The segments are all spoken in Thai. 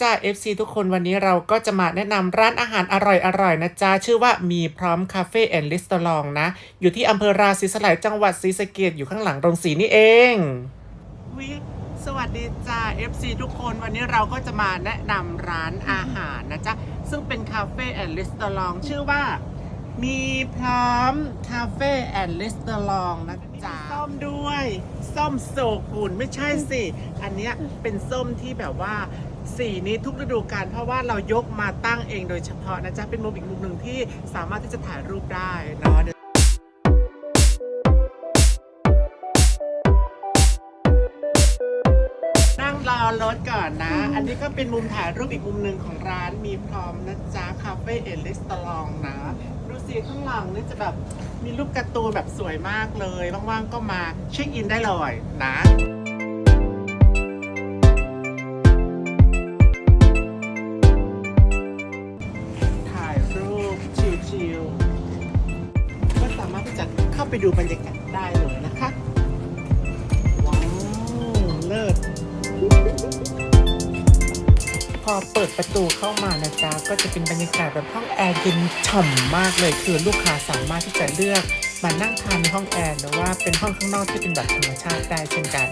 จ้า FC ทุกคนวันนี้เราก็จะมาแนะนำร้านอาหารอร่อยๆนะจ๊ะชื่อว่ามีพร้อมคาเฟ่แอนด์รีสตอรองนะ อยู่ที่อำเภอราศีสไลยจังหวัดศรีสะเกดอยู่ข้างหลังโรงสีนี่เองวิสวัสดีจ้า FC ทุกคนวันนี้เราก็จะมาแนะนำร้านอาหารนะจ๊ะซึ่งเป็นคาเฟ่แอนด์รีสตอรองชื่อว่ามีพร้อมคาเฟ่แอนด์รีสตอรองนะจ๊ะส้มด้วย ส้มโซกุนไม่ใช่สิ อันเนี้ยเป็นส้มที่แบบว่า สีนี้ทุกฤดูกาลเพราะว่าเรายกมาตั้งเองโดยเฉพาะนะจ๊ะเป็นมุมอีกมุมหนึ่งที่สามารถที่จะถ่ายรูปได้เนาะเดี๋ยวนั่งรอรถก่อนนะ อันนี้ก็เป็นมุมถ่ายรูปอีกมุมหนึ่งของร้านมีพร้อมนะจ๊ะคาเฟ่เอลิสตลองนะดูสิข้างหลังนี่จะแบบมีรูปการ์ตูนแบบสวยมากเลย ว่างๆก็มาเช็คอินได้เลยนะ ไปดูบรรยากาศได้เลยนะคะ ว้าวเลิศพอเปิดประตูเข้ามานะจ๊ะก็จะเป็นบรรยากาศแบบห้องแอร์เย็นฉ่ำมากเลย คือลูกค้าสามารถที่จะเลือกมานั่งทานในห้องแอร์หรือว่าเป็นห้องข้างนอกที่เป็นแบบธรรมชาติได้เช่นกัน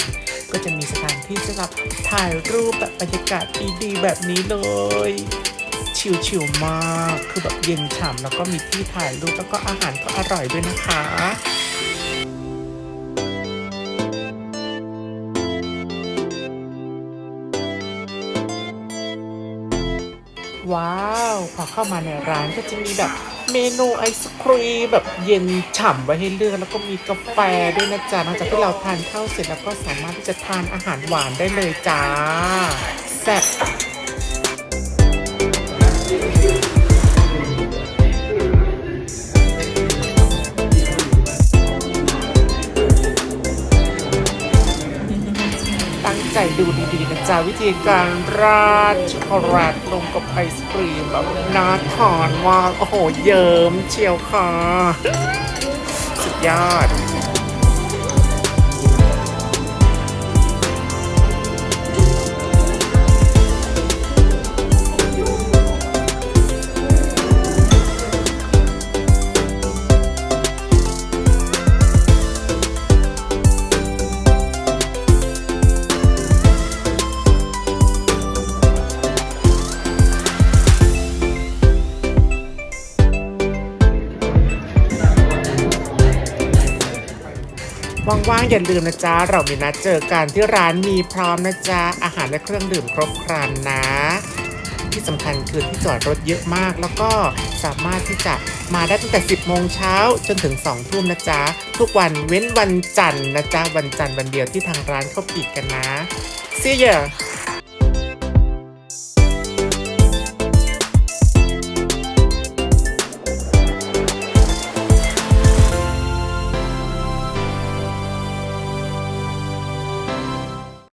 ก็จะมีสถานที่สำหรับถ่ายรูปแบบบรรยากาศดีๆแบบนี้เลย ชิลๆมาก คือแบบเย็นฉ่ำแล้วก็มีที่ถ่ายรูปแล้วก็อาหารก็อร่อยด้วยนะคะว้าว พอเข้ามาในร้านก็จะมีแบบเมนูไอศครีมแบบเย็นฉ่ำไว้ให้เลือกแล้วก็มีกาแฟด้วยนะจ๊ะนอกจากที่เราทานข้าวเสร็จแล้วก็สามารถที่จะทานอาหารหวานได้เลยจ้าแซ่บ ดีๆนะจ๊ะวิธีการราดช็อกโกแลตลงกับไอศครีมแบบน่าทานมากโอ้โห เยิ้มเชียวค่ะ สุดยอด ว่างๆอย่าลืมนะจ๊ะ เรามีนัดเจอกันที่ร้านมีพร้อมนะจ๊ะ อาหารและเครื่องดื่มครบครันนะ ที่สำคัญคือที่จอดรถเยอะมาก แล้วก็สามารถที่จะมาได้ตั้งแต่ 10 โมงเช้าจนถึง 2 ทุ่มนะจ๊ะ ทุกวันเว้นวันจันทร์นะจ๊ะ วันจันทร์วันเดียวที่ทางร้านเขาปิดกันนะ See ya